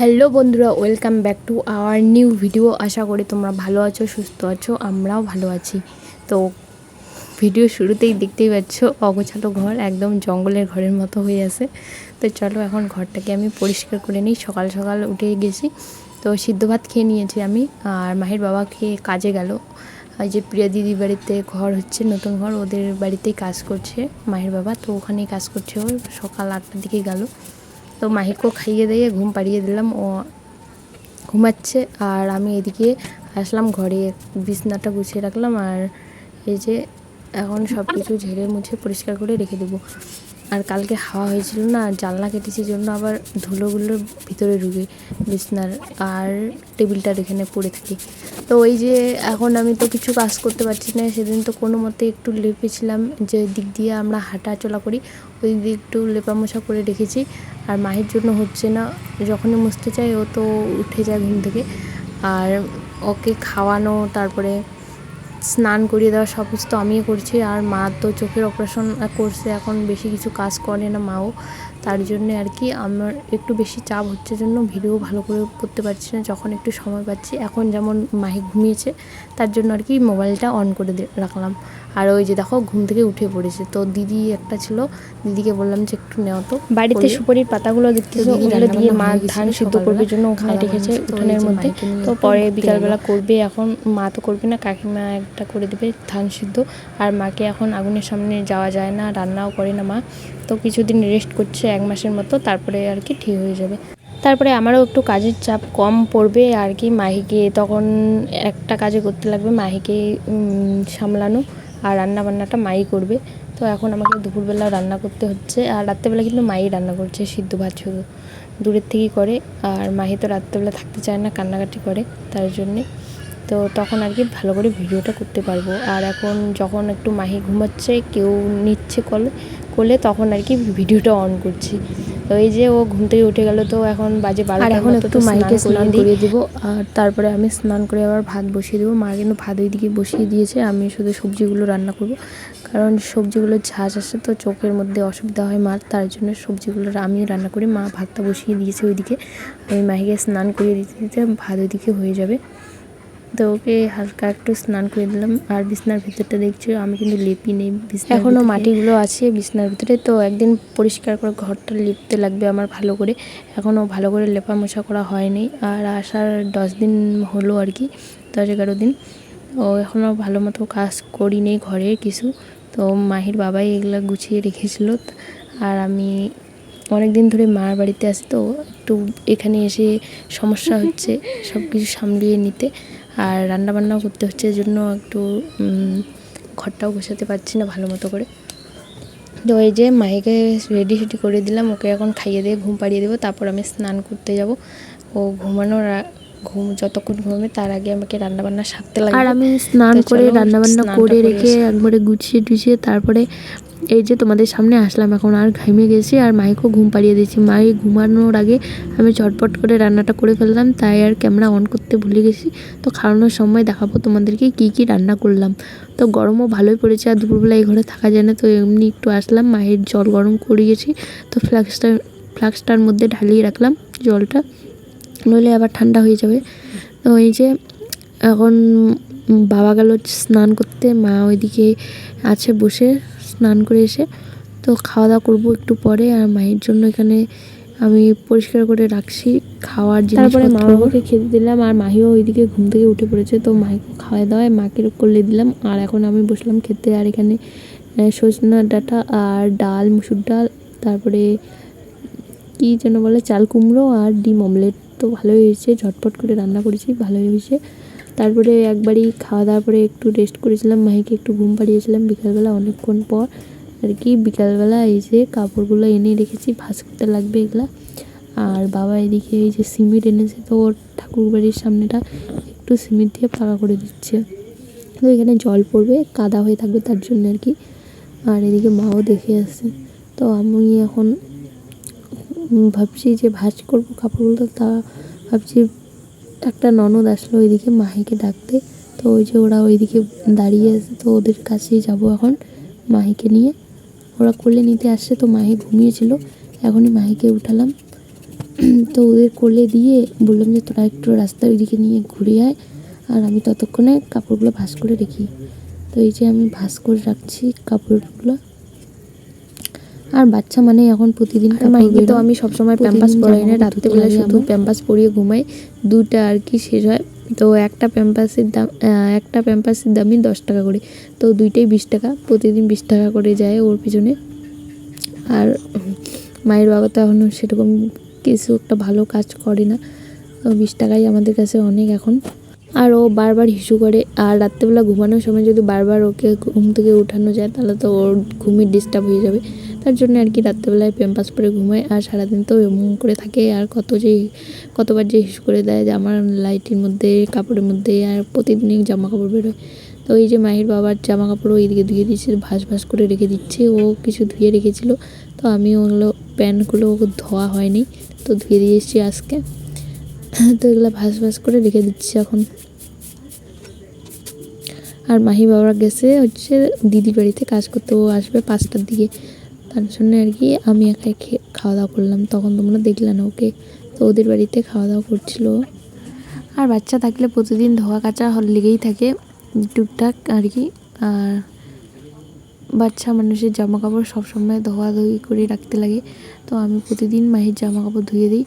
Hello বন্ধুরা, welcome back to our new video. আশা করি তোমরা ভালো আছো, সুস্থ আছো, আমরাও ভালো আছি। তো ভিডিও শুরুতেই দেখতেই পাচ্ছ, অগোছালো ঘর, একদম জঙ্গলের ঘরের মতো হয়ে আছে। তো চলো এখন ঘরটাকে আমি পরিষ্কার করে নিই। সকাল সকাল উঠে গেছি। তো সিদ্ধ ভাত খেয়ে নিয়েছি আমি, আর মাহির বাবা খেয়ে কাজে গেল। যে প্রিয়া দিদি বাড়িতে ঘর হচ্ছে, নতুন ঘর, ওদের বাড়িতেই কাজ করছে মাহির বাবা। তো ওখানেই কাজ করছে ও। সকাল আটটার দিকে গেল। তো মাহিকেও খাইয়ে দিয়ে ঘুম পাড়িয়ে দিলাম। ও ঘুমাচ্ছে আর আমি এদিকে আসলাম, ঘরে বিছনাটা গুছিয়ে রাখলাম। আর এই যে এখন সব কিছু ঝেড়ে মুছে পরিষ্কার করে রেখে দেবো। আর কালকে হাওয়া হয়েছিল না, জানলা কেটেছি জন্য আবার ধুলোগুলো ভিতরে ঢুকে বিছনার আর টেবিলটার এখানে পড়ে থাকে। তো ওই যে এখন আমি তো কিছু কাজ করতে পারছি না, সেদিন তো কোনো মতে একটু লেপেছিলাম যে দিক দিয়ে আমরা হাঁটা চলা করি, ওই দিক একটু লেপা মোছা করে রেখেছি। আর মায়ের জন্য হচ্ছে না, যখনই মুছতে চাই ও তো উঠে যায় ঘুম থেকে। আর ওকে খাওয়ানো, তারপরে স্নান করিয়ে দেওয়া সব কিছু তো আমিই করছি আর মা তো চোখের অপারেশন করছে, এখন বেশি কিছু কাজ করে না মাও। তার জন্য আর কি আমার একটু বেশি চাপ হচ্ছে জন্য ভিডিও ভালো করে করতে পারছি না যখন একটু সময় পাচ্ছি। এখন যেমন মাহি ঘুমিয়েছে তার জন্য আর কি মোবাইলটা অন করে রাখলাম। আর ওই যে দেখো ঘুম থেকে উঠে পড়েছে। তো দিদি একটা ছিল দিদিকে বললাম যে একটু নেও তো। বাড়িতে সুপারির পাতাগুলো দেখতেছো? ওগুলো দিয়ে মা ধান সিদ্ধ করবে জন্য ওখানে রেখেছে উঠোনের মধ্যে। তো পরে বিকালবেলা করবে এখন মা তো করবে না কাকিমা একটা করে দেবে ধান সিদ্ধ। আর মাকে এখন আগুনের সামনে যাওয়া যায় না রান্নাও করে না মা। তো কিছুদিন রেস্ট করছে এক মাসের মতো, তারপরে আর কি ঠিক হয়ে যাবে। তারপরে আমারও একটু কাজের চাপ কম পড়বে আর কি মাহিকে, তখন একটা কাজে করতে লাগবে মাহিকে সামলানো আর রান্না বান্নাটা মাই করবে। তো এখন আমাকে দুপুরবেলা রান্না করতে হচ্ছে আর রাত্রেবেলা কিন্তু মাই রান্না করছে, সিদ্ধ ভাত শুধু। দূরের থেকেই করে আর মাহি তো রাত্রেবেলা থাকতে চায় না, কান্নাকাটি করে তার জন্যে। তো তখন আর কি ভালো করে ভিডিওটা করতে পারব। আর এখন যখন একটু মাহি ঘুমাচ্ছে কেউ নিচ্ছে কলে করলে তখন আর কি ভিডিওটা অন করছি। তো এই যে ও ঘুম থেকে উঠে গেল তো এখন বাজে আর এখন একটু মাইকে স্নান করিয়ে দিব আর তারপরে আমি স্নান করে আবার ভাত বসিয়ে দেবো। মা কিন্তু ভাত ওইদিকে বসিয়ে দিয়েছে আমি শুধু সবজিগুলো রান্না করব। কারণ সবজিগুলো ঝাঁজ আসে তো চোখের মধ্যে অসুবিধা হয় মার তার জন্য সবজিগুলো আমিও রান্না করি। মা ভাতটা বসিয়ে দিয়েছে ওইদিকে। আমি মাহিকে স্নান করিয়ে দিতে দিতে ভাত ওইদিকে হয়ে যাবে। তো ওকে হালকা একটু স্নান করে দিলাম। আর বিছনার ভিতরটা দেখছি আমি কিন্তু লেপি নেই এখনও মাটিগুলো আছে বিছনার ভিতরে তো একদিন পরিষ্কার করে ঘরটা লিপতে লাগবে আমার ভালো করে। এখনও ভালো করে লেপা মোছা করা হয়নি। আর আসার দশ দিন হলো আর কি দশ এগারো দিন। ও এখনও ভালো মতো কাজ করি নেই ঘরে কিছু। তো মাহির বাবাই এগুলো গুছিয়ে রেখেছিল। আর আমি অনেক দিন ধরে মার বাড়িতে আসি তো একটু এখানে এসে সমস্যা হচ্ছে সব কিছু সামলিয়ে নিতে। আর রান্নাবান্নাও করতে হচ্ছে জন্য একটু ঘরটাও গোছাতে পারছি না ভালো মতো করে। তো এই যে মাইকে রেডি সেডি করে দিলাম ওকে এখন খাইয়ে দিয়ে ঘুম পাড়িয়ে দেবো তারপর আমি স্নান করতে যাব। ও ঘুমানোর ঘুম যতক্ষণ ঘুমাবে তার আগে আমাকে রান্নাবান্না সারতে লাগে আর আমি স্নান করে রান্নাবান্না করে রেখে একবারে গুছিয়ে টুছিয়ে তারপরে এই যে তোমাদের সামনে আসলাম, এখন আর ঘামে গেছি আর মাইকেও ঘুম পাড়িয়ে দিয়েছি। মাই ঘুমানোর আগে আমি চটপট করে রান্নাটা করে ফেললাম, তাই আর ক্যামেরা অন করতে ভুলে গেছি। তো খাওয়ানোর সময় দেখাবো তোমাদেরকে কি কি রান্না করলাম। তো গরমও ভালোই পড়েছে আর দুপুরবেলা এই ঘরে থাকা যায় না, তো এমনি একটু আসলাম, মায়ের জল গরম করিয়েছি তো ফ্লাক্সটা, ফ্লাক্সটার মধ্যে ঢালিয়ে রাখলাম জলটা, নইলে আবার ঠান্ডা হয়ে যাবে। তো এই যে এখন বাবা গেল স্নান করতে, মা ওইদিকে আছে বসে। স্নান করে এসে তো খাওয়া দাওয়া করব একটু পরে আর মায়ের জন্য এখানে আমি পরিষ্কার করে রাখছি খাওয়ার তারপরে মা বাবাকে খেতে দিলাম আর মাহিও ওইদিকে ঘুম থেকে উঠে পড়েছে তো মাকে খাওয়া দাওয়ায় মাকে করলে দিলাম আর এখন আমি বসলাম খেতে আর এখানে সজনা ডাটা আর ডাল, মুসুর ডাল, তারপরে কী যেন বলে চাল কুমড়ো আর ডিম অমলেট। তো ভালোই হয়েছে, ঝটপট করে রান্না করেছি, ভালোই হয়েছে। তারপরে একবারই খাওয়া দাওয়ার পরে একটু রেস্ট করেছিলাম, মাহিকে একটু ঘুম পাড়িয়েছিলাম বিকালবেলা অনেকক্ষণ পর। আর কি, বিকালবেলা এই যে কাপড়গুলো এনে রেখেছি ভাজ করতে লাগবে এগুলা। আর বাবা এদিকে এই যে সিমেন্ট এনেছে তো ওর ঠাকুর বাড়ির সামনেটা একটু সিমেন্ট দিয়ে পাকা করে দিচ্ছে। তো এখানে জল পড়বে, কাদা হয়ে থাকবে তার জন্য আর কি। আর এদিকে মাও দেখে আসছে। তো আমি এখন ভাবছি যে ভাজ করব কাপড়গুলো, তা ভাবছি একটা ননদ আসলো ওইদিকে মাহিকে ডাকতে। তো ওই যে ওরা ওইদিকে দাঁড়িয়ে আছে, তো ওদের কাছেই যাব এখন মাহিকে নিয়ে। ওরা কোলে নিতে আসছে, তো মাহি ঘুমিয়েছিল। এখনই মাহিকে উঠালাম। তো ওদের কোলে দিয়ে বললাম যে, তোরা একটু রাস্তার ওইদিকে নিয়ে ঘুরে আয়, আর আমি ততক্ষণে কাপড়গুলো ভাঁজ করে রেখি তো এই যে আমি ভাঁজ করে রাখছি কাপড়গুলো আর বাচ্চা মানে এখন প্রতিদিন মাইকে তো আমি সবসময় প্যাম্পাস পরাই না রাত্রেবেলা শুধু প্যাম্পাস পরিয়ে ঘুমাই দুটা আর কি শেষ হয়। তো একটা প্যাম্পাসের দাম একটা প্যাম্পাসের দামই দশ টাকা করে। তো দুইটাই বিশ টাকা প্রতিদিন বিশ টাকা করে যায় ওর পিছনে। আর মায়ের বাবা তো এখনও সেরকম কিছু একটা ভালো কাজ করে না। তো বিশ টাকাই আমাদের কাছে অনেক এখন। আর ও বারবার হিসু করে আর রাত্রেবেলা ঘুমানোর সময় যদি বারবার ওকে ঘুম থেকে উঠানো যায় তাহলে তো ওর ঘুমের ডিস্টার্ব হয়ে যাবে। তার জন্য আর কি রাত্রেবেলায় প্যাম্পাস পরে ঘুমায়। আর সারাদিন তো এমন করে থাকে আর কত যে, কতবার যে হিসু করে দেয় যে আমার লাইটের মধ্যে, কাপড়ের মধ্যে আর প্রতিদিনই জামা কাপড় বেরোয়। তো এই যে মাহির বাবার জামা কাপড় ওইদিকে ধুয়ে দিচ্ছে ভাস ভাস করে রেখে দিচ্ছে। ও কিছু ধুয়ে রেখেছিল। তো আমি ওগুলো, প্যান্টগুলো ধোয়া হয়নি। তো ধুয়ে দিয়ে এসেছি আজকে। তো এগুলো ভাস ভাস করে রেখে দিচ্ছি এখন। আর মাহি বাবা গেছে হচ্ছে দিদির বাড়িতে কাজ করতে। ও আসবে পাঁচটার দিকে। তার জন্য আর কি আমি একাই খাওয়া দাওয়া করলাম। তখন তোমরা দেখলে না, ওকে? তো ওদের বাড়িতে খাওয়া দাওয়া করছিল। আর বাচ্চা থাকলে প্রতিদিন ধোয়া কাচা হল লেগেই থাকে। টুকটাক আর কি। আর বাচ্চা মানুষের জামা কাপড় সবসময় ধোয়া ধুই করে রাখতে লাগে। তো আমি প্রতিদিন মাহির জামা কাপড় ধুয়ে দিই।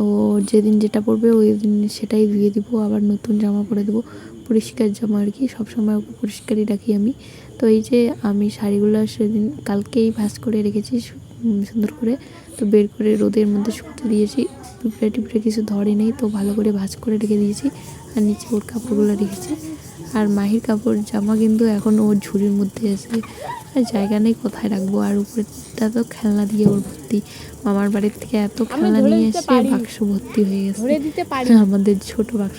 ও যেদিন যেটা পরবে ওই দিন সেটাই ধুয়ে দিব। আবার নতুন জামা পরে দেবো। পরিষ্কার জামা আর কি সবসময় ওকে পরিষ্কারই রাখি আমি। তো এই যে আমি শাড়িগুলো সেদিন কালকেই ভাঁজ করে রেখেছি সুন্দর করে। তো বের করে রোদের মধ্যে শুকতে দিয়েছি। পিঁপড়ে টিপড়ে কিছু ধরে নেই তো ভালো করে ভাঁজ করে রেখে দিয়েছি। আর নিচে ওর কাপড়গুলো রেখেছি। আর মাহির কাপড় জামা কিন্তু এখন ওর ঝুড়ির মধ্যে আছে। আর জায়গা নেই কোথায় রাখব? আর উপরেটা তো খেলনা দিয়ে ওর ভর্তি। মামার বাড়ির থেকে এত খেলনা নিয়ে এসে বাক্স ভর্তি হয়ে গেছে। আমাদের ছোট বাক্স।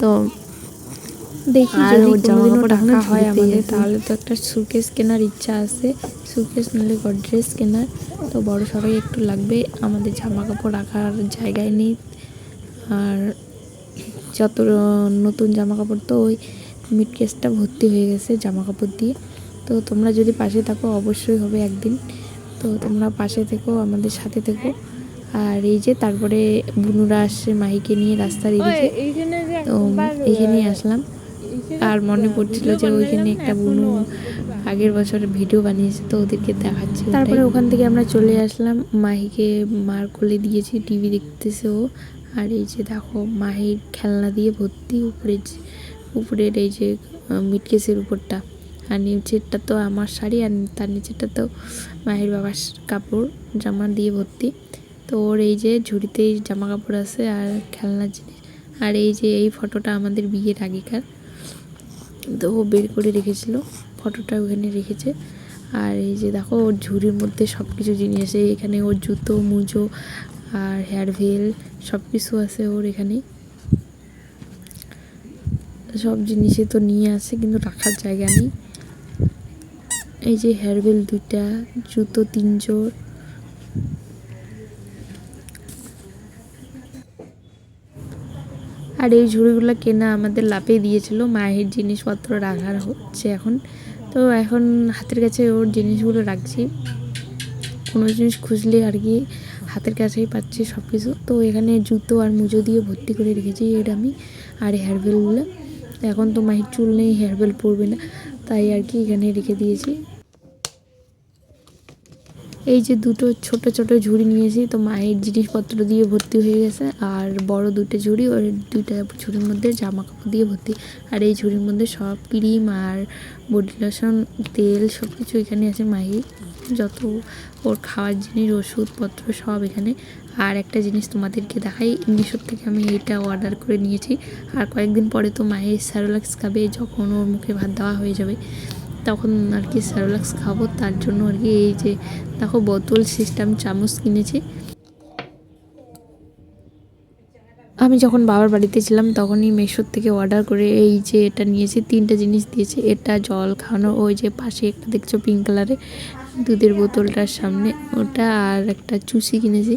তো দেখি আর যদি জামা কাপড় রাখা হয় আমাদের তাহলে তো একটা সুকেস কেনার ইচ্ছা আছে। সুকেস নিলে গডরেজ কেনার। তো বড় সড়াই একটু লাগবে। আমাদের জামা কাপড় রাখার জায়গায় নেই। আর যত নতুন জামা কাপড় তো ওই মিড কেসটা ভর্তি হয়ে গেছে জামা কাপড় দিয়ে। তো তোমরা যদি পাশে থাকো অবশ্যই হবে একদিন। তো তোমরা পাশে থেকো আমাদের সাথে থেকো। আর এই যে তারপরে বুনুরা আসছে মাহিকে নিয়ে রাস্তার এদিকে। তো এখানেই আসলাম। আর মনে পড়ছিল যে ওইখানে একটা বুনু আগের বছর ভিডিও বানিয়েছে তো ওদেরকে দেখাচ্ছি তারপরে ওখান থেকে আমরা চলে আসলাম, মাহিকে মার কোলে দিয়েছি, টিভি দেখতেছে ও। আর এই যে দেখো, মাহির খেলনা দিয়ে ভর্তি উপরে উপরের এই যে মিটকেসের উপরটা। আর নিচেরটা তো আমার শাড়ি আর তার নিচেরটা তো মাহির বাবার কাপড়, জামা দিয়ে ভর্তি। তো ওর এই যে ঝুড়িতে জামা কাপড় আছে আর খেলনা জিনিস। আর এই যে এই ফটোটা আমাদের বিয়ের আগেকার। তো ও বের করে রেখেছিল, ফটোটা ওখানে রেখেছে। আর এই যে দেখো, ওর ঝুড়ির মধ্যে সব কিছু জিনিস আছে, এখানে ওর জুতো, মুজো আর হেয়ার ভেল সব কিছু আছে ওর এখানে। সব জিনিসই তো নিয়ে আসে, কিন্তু রাখার জায়গা নেই। এই যে হেয়ার বেল দুইটা, জুতো তিন জোড় আর এই ঝুড়িগুলো কেনা আমাদের লাভে দিয়েছিল, মায়ের জিনিসপত্র রাখার হচ্ছে এখন। তো এখন হাতের কাছে ওর জিনিসগুলো রাখছি। কোনো জিনিস খুঁজলে আর কি হাতের কাছেই পাচ্ছি সব কিছু তো এখানে জুতো আর মুজো দিয়ে ভর্তি করে রেখেছি এটা আমি আর হেয়ারবেলগুলো এখন তো মাহির চুল নেই হেয়ার বেল পরবে না। তাই আর কি এখানে রেখে দিয়েছি। এই যে দুটো ছোট ছোট ঝুড়ি নিয়েছি, তো মায়ের জিনিসপত্র দিয়ে ভর্তি হয়ে গেছে, আর বড় দুটো ঝুড়ি ওর দুইটা ঝুড়ির মধ্যে জামা কাপড় দিয়ে ভর্তি, আর এই ঝুড়ির মধ্যে সব ক্রিম আর বডি লোশন, তেল সব কিছু এখানে আছে মাহির যত ওর খাওয়ার জিনিস, ওষুধপত্র সব এখানে, আর একটা জিনিস তোমাদেরকে দেখাই, মিশোর থেকে আমি এটা অর্ডার করে নিয়েছি, আর কয়েকদিন পরে তো মায়ের স্যারোলাক্স খাবে, যখন ওর মুখে ভাত দেওয়া হয়ে যাবে তখন আর কি স্যারোলাক্স খাব, তার জন্য আর কি এই যে দেখো বোতল সিস্টেম চামচ কিনেছি। আমি যখন বাবার বাড়িতে ছিলাম তখনই মেশোর থেকে অর্ডার করে এই যে এটা নিয়েছি, তিনটা জিনিস দিয়েছে। এটা জল খাওয়ানো, ওই যে পাশে একটা দেখছ পিঙ্ক কালারে দুধের বোতলটার সামনে, ওটা আর একটা চুষি কিনেছি,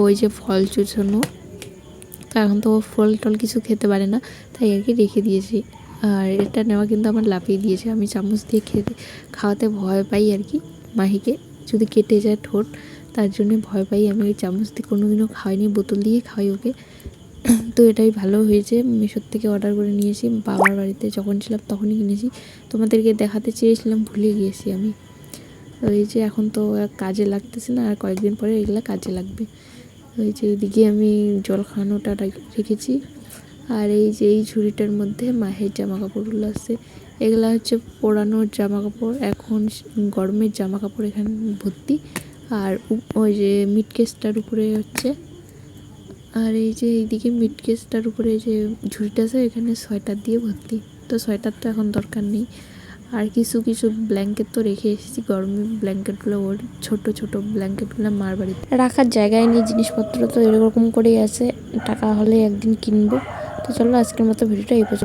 ওই যে ফল চুষানো। এখন তো ফল টল কিছু খেতে পারে না, তাই আর কি রেখে দিয়েছি। আর এটা নেওয়া কিন্তু আমার লাফিয়ে দিয়েছে। আমি চামচ দিয়ে খেতে খাওয়াতে ভয় পাই আর কি মাহিকে। যদি কেটে যায় ঠোঁট, তার জন্য ভয় পাই। আমি ওই চামচ দিয়ে কোনোদিনও খাওয়াইনি, বোতল দিয়ে খাওয়াই ওকে। তো এটাই ভালো হয়েছে। মিশোর থেকে অর্ডার করে নিয়েছি। বাবার বাড়িতে যখন ছিলাম তখনই কিনেছি। তোমাদেরকে দেখাতে চেয়েছিলাম, ভুলে গিয়েছি আমি। ওই যে এখন তো কাজে লাগতেছে না, আর কয়েকদিন পরে এগুলো কাজে লাগবে। ওই যে এদিকে আমি জল খাওয়ানোটা রেখেছি। আর এই যে এই ঝুড়িটার মধ্যে মাহের জামা কাপড়গুলো আছে, এগুলা হচ্ছে পোড়ানোর জামা কাপড় এখন গরমের জামা কাপড় এখানে ভর্তি। আর ওই যে মিড কেসটার উপরে হচ্ছে। আর এই যে এইদিকে মিড কেসটার উপরে যে ঝুড়িটা আছে, এখানে সোয়েটার দিয়ে ভর্তি। তো সোয়েটার তো এখন দরকার নেই। আর কিছু কিছু ব্ল্যাঙ্কেট তো রেখে এসেছি গরমের ব্ল্যাঙ্কেটগুলো ওর ছোট ছোট ব্ল্যাঙ্কেটগুলো মার বাড়িতে। রাখার জায়গায় নেই, জিনিসপত্র তো এরকম করেই আছে। টাকা হলে একদিন কিনবো। তো চলো আজকের মতো ভিডিওটা এই পর্যন্ত।